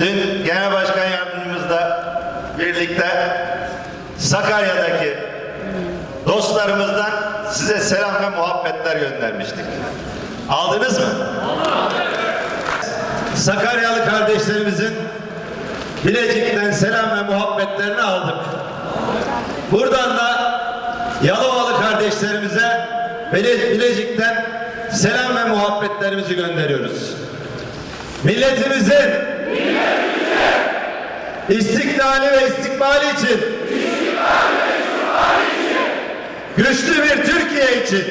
Dün Genel Başkan Yardımcımızla birlikte Sakarya'daki dostlarımızdan size selam ve muhabbetler göndermiştik. Aldınız mı? Sakaryalı kardeşlerimizin Bilecik'ten selam ve muhabbetlerini aldık. Buradan da Yalovalı kardeşlerimize Bilecik'ten selam ve muhabbetlerimizi gönderiyoruz. Milletimizin istiklali ve istikbali için. Güçlü bir Türkiye için